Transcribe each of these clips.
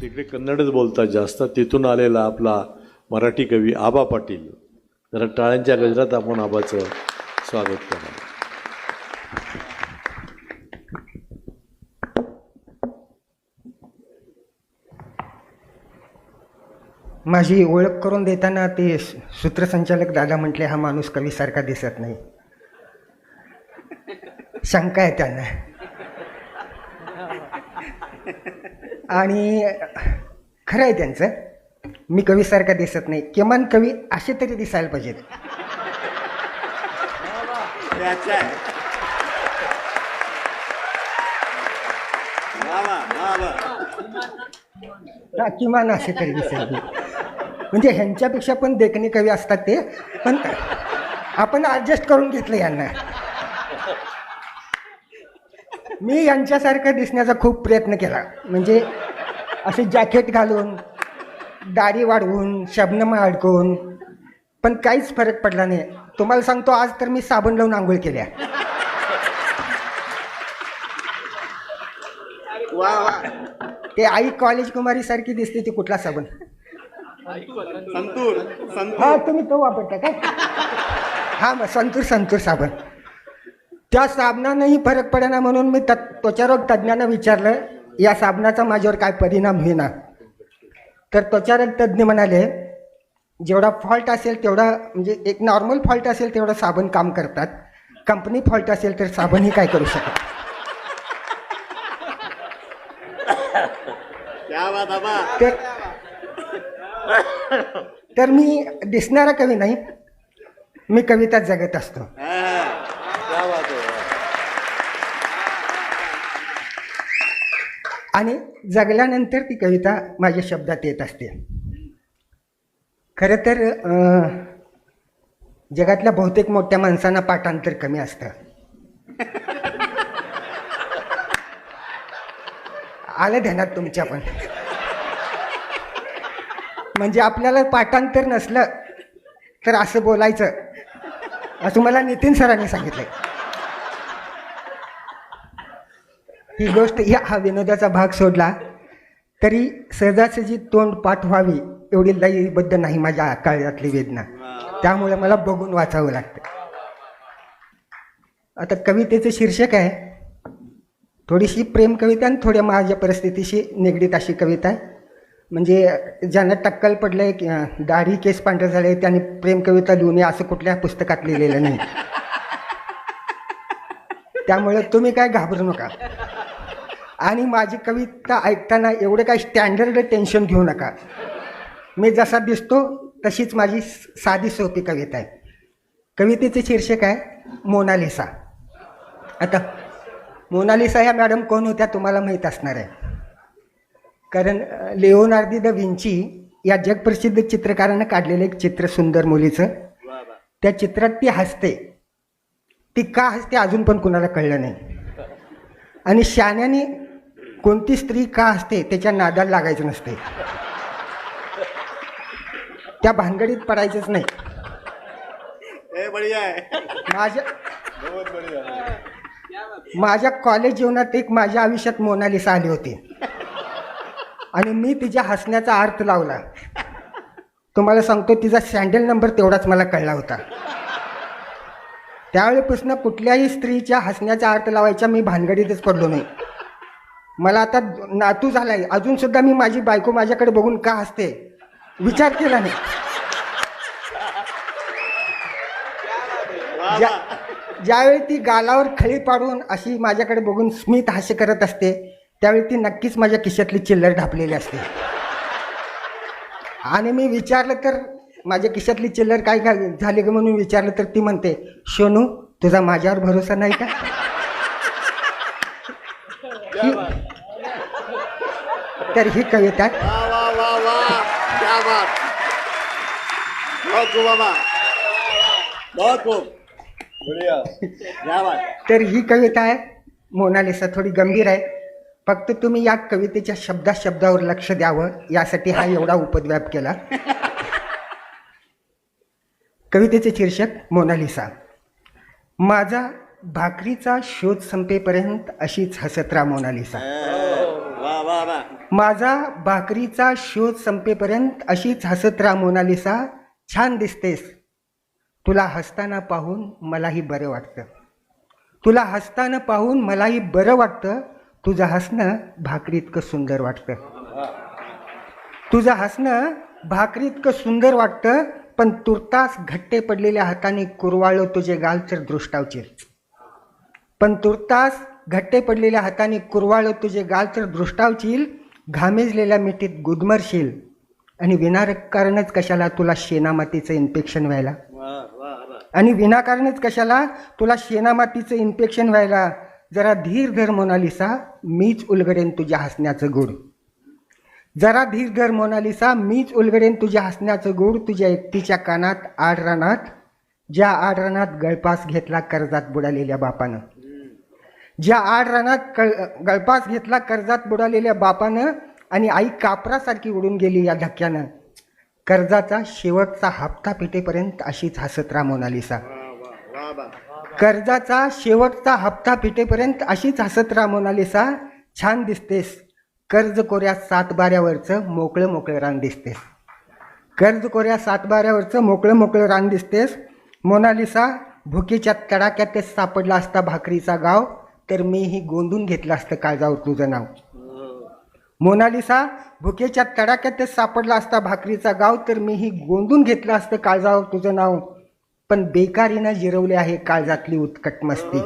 तिकडे कन्नडच बोलतात जास्त. तिथून आलेला आपला मराठी कवी आबा पाटील. जरा टाळ्यांच्या गजरात आपण आबाचं स्वागत करा माझी ओळख करून देताना ते सूत्रसंचालक दादा म्हटले हा माणूस कवीसारखा दिसत नाही. शंका आहे त्यांना. आणि खरं आहे त्यांचं. मी कवीसारखा दिसत नाही. किमान कवी असे तरी दिसायला पाहिजेत. हा, किमान असे तरी दिसायला म्हणजे ह्यांच्यापेक्षा पण देखणे कवी असतात ते. पण आपण ॲडजस्ट करून घेतलं यांना. मी यांच्यासारखं दिसण्याचा खूप प्रयत्न केला. म्हणजे असे जॅकेट घालून दाढी वाढवून शबनमा अडकवून पण काहीच फरक पडला नाही. तुम्हाला सांगतो आज तर मी साबण लावून आंघोळ केल्या. ते आई कॉलेज कुमारी सारखी दिसते ती कुठला साबण? संतूर संतूर. हा तुम्ही तो वापरता काय? हा मग संतूर संतूर साबण. त्या साबणानंही फरक पडेना म्हणून मी त त्वचारोग तज्ज्ञांना विचारलं या साबणाचा माझ्यावर काय परिणाम होईना. तर त्वचारोग तज्ज्ञ म्हणाले जेवढा फॉल्ट असेल तेवढा म्हणजे एक नॉर्मल फॉल्ट असेल तेवढा साबण काम करतात. कंपनी फॉल्ट असेल तर साबणही काय करू शकत? तर तर मी दिसणारा कवी नाही मी कविता जगत असतो. आणि जगल्यानंतर ती कविता माझ्या शब्दात येत असते. खरं तर जगातल्या बहुतेक मोठ्या माणसांना पाठांतर कमी असतं. आलं ध्यानात तुमच्या पण. म्हणजे आपल्याला पाठांतर नसलं तर असं बोलायचं असं मला नितीन सरांनी सांगितलंय. ही गोष्ट या हा विनोदाचा भाग सोडला तरी सहजासहजी तोंड पाठ व्हावी एवढी लयबद्ध नाही माझ्या काळातली वेदना. त्यामुळे मला बघून वाचावं लागतं. आता कवितेचं शीर्षक आहे थोडीशी प्रेम कविता आणि थोड्या माझ्या परिस्थितीशी निगडीत अशी कविता आहे. म्हणजे ज्यांना टक्कल पडलंय की दाढी केस पांढरे झाले त्यांनी प्रेम कविता लिहून असं कुठल्या पुस्तकात लिहिलेलं नाही. त्यामुळे तुम्ही काय घाबरू नका. आणि माझी कविता ऐकताना एवढं काय स्टँडर्ड टेन्शन घेऊ नका. मी जसा दिसतो तशीच माझी साधी सोपी कविता आहे. कवितेचे शीर्षक आहे मोनालिसा. आता मोनालिसा ह्या मॅडम कोण होत्या तुम्हाला माहीत असणार आहे. कारण लिओनार्दी द विंची या जगप्रसिद्ध चित्रकारानं काढलेलं एक चित्र सुंदर मुलीचं. त्या चित्रात ती हसते. ती का हसते अजून पण कुणाला कळलं नाही. आणि शाण्याने कोणती स्त्री का हसते त्याच्या नादाला लागायचं नसते. त्या भानगडीत पडायचंच नाही. है माझ्या माझ्या कॉलेज जीवनात एक माझ्या आयुष्यात मोनालिसा आली होती. आणि मी तिच्या हसण्याचा अर्थ लावला. तुम्हाला सांगतो तिचा सँडल नंबर तेवढाच मला कळला होता. त्यावेळेपासून कुठल्याही स्त्रीच्या हसण्याचा अर्थ लावायचा मी भानगडीतच पडलो नाही. मला आता नातू झालाय. अजून सुद्धा मी माझी बायको माझ्याकडे बघून का हसते? विचार केला नाही. ज्या ज्यावेळी ती गालावर खळी पाडून अशी माझ्याकडे बघून स्मित हास्य करत असते त्यावेळी ती नक्कीच माझ्या खिशातली चिल्लर ढापलेली असते. आणि मी विचारलं तर माझ्या खिशातली चिल्लर काय काय झाली ग म्हणून विचारलं तर ती म्हणते सोनू तुझा माझ्यावर भरोसा नाही का ही- तर ही कविता वाह वाह वाह वाह क्या बात बहुत खूब आबा बहुत खूब बढ़िया. क्या बात. तर ही कविता आहे. मोनालिसा थोडी गंभीर आहे. फक्त तुम्ही या कवितेच्या शब्दा शब्दावर लक्ष द्यावं. यासाठी हा एवढा उपद्व्याप केला. कवितेचे शीर्षक मोनालिसा. माझा भाकरीचा शोध संपेपर्यंत अशीच हसत राहा मोनालिसा. माझा भाकरीचा शोध संपेपर्यंत अशीच हसत राहा मोनालिसा. छान दिसतेस. तुला हसताना पाहून मलाही बरं वाटतं. तुला हसताना पाहून मलाही बरं वाटतं. तुझं हसणं भाकरीतकं सुंदर वाटतं. तुझं हसणं भाकरीतकं सुंदर वाटतं पण तुर्तास घट्टे पडलेल्या हाताने कुरवाळं तुझे गाल तर दृष्टावचे पण तुर्तास घट्टे पडलेल्या हाताने कुरवाळं तुझे गाल तर दृष्टावचील घामेजलेल्या मिठीत गुदमरशील. आणि विनाकारणच कशाला तुला शेणामातीचं इन्फेक्शन व्हायला? आणि विनाकारणच कशाला तुला शेणामातीचं इन्फेक्शन व्हायला? जरा धीर धर मोनालिसा मीच उलगडेन तुझ्या हसण्याचं गोड जरा धीर धर मोनालिसा मीच उलगडेन तुझ्या हसण्याचं गोड तुझ्या एकटीच्या कानात आड रानात ज्या आड रानात गळपास घेतला कर्जात बुडालेल्या बापानं. ज्या आड रानात कळ गळपास घेतला कर्जात बुडालेल्या बापानं आणि आई कापरासारखी उडून गेली या धक्क्यानं. कर्जाचा शेवटचा हप्ता पिटेपर्यंत अशीच हसत राहा मोनालिसा कर्जाचा शेवटचा हप्ता पिटेपर्यंत अशीच हसत राहा मोनालिसा छान दिसतेस. कर्ज कोऱ्या सातबाऱ्यावरचं मोकळं मोकळं रान दिसतेस. कर्ज कोऱ्या सातबाऱ्यावरचं मोकळं मोकळं रान दिसतेस. मोनालिसा भुकेच्या तडाक्यातच सापडला असता भाकरीचा गाव. तर मीही गोंधून घेतलं असतं काळजावर तुझं नाव. मोनालिसा भुकेच्या तडाक्यातच सापडला असता भाकरीचा गाव तर मीही गोंधून घेतलं असतं काळजावर तुझं नाव. पण बेकारीनं जिरवले आहे काळजातली उत्कट मस्ती.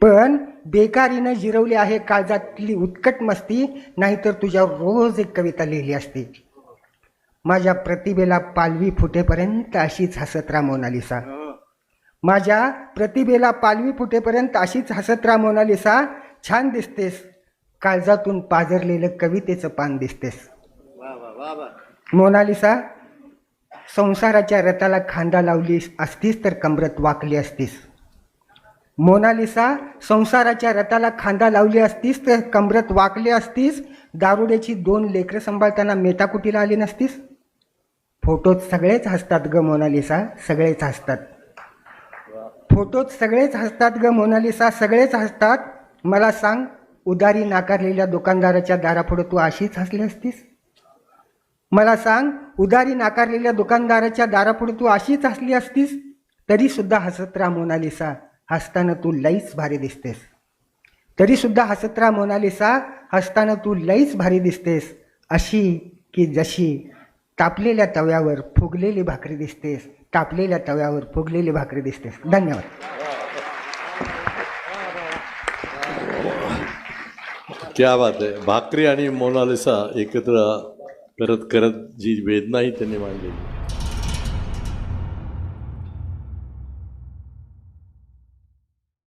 पण बेकारीनं जिरवली आहे काळजातली उत्कट मस्ती नाहीतर तुझ्यावर रोज एक कविता लिहिली असती. माझ्या प्रतिभेला पालवी फुटेपर्यंत अशीच हसत राहा मोनालिसा. हो. माझ्या प्रतिभेला पालवी फुटेपर्यंत अशीच हसत राहा मोनालिसा. छान दिसतेस. काळजातून पाझरलेलं कवितेचं पान दिसतेस. मोनालिसा संसाराच्या रथाला खांदा लावली असतीस तर कमरत वाकली असतीस. मोनालिसा संसाराच्या रथाला खांदा लावली असतीस तर कमरत वाकली असतीस. दारुड्याची दोन लेकरं सांभाळताना मेटाकुटीला आली नसतीस. फोटोत सगळेच हसतात ग मोनालिसा. सगळेच हसतात. फोटोत सगळेच हसतात ग मोनालिसा सगळेच हसतात. मला सांग उदारी नाकारलेल्या दुकानदाराच्या दारापुढे तू अशीच हसली असतीस? मला सांग उदारी नाकारलेल्या दुकानदाराच्या दारापुढे तू अशीच हसली असतीस? तरीसुद्धा हसत राहा मोनालिसा हसताना तू लईच भारी दिसतेस. तरीसुद्धा हसत राहा मोनालिसा हसताना तू लईच भारी दिसतेस. अशी की जशी तापलेल्या तव्यावर फुगलेली भाकरी दिसतेस. तापलेल्या तव्यावर फुगलेली भाकरी दिसतेस. धन्यवाद. क्या बात आहे भाकरी आणि मोनालिसा एकत्र करत करत जी वेदनाही त्यांनी मांडलेली.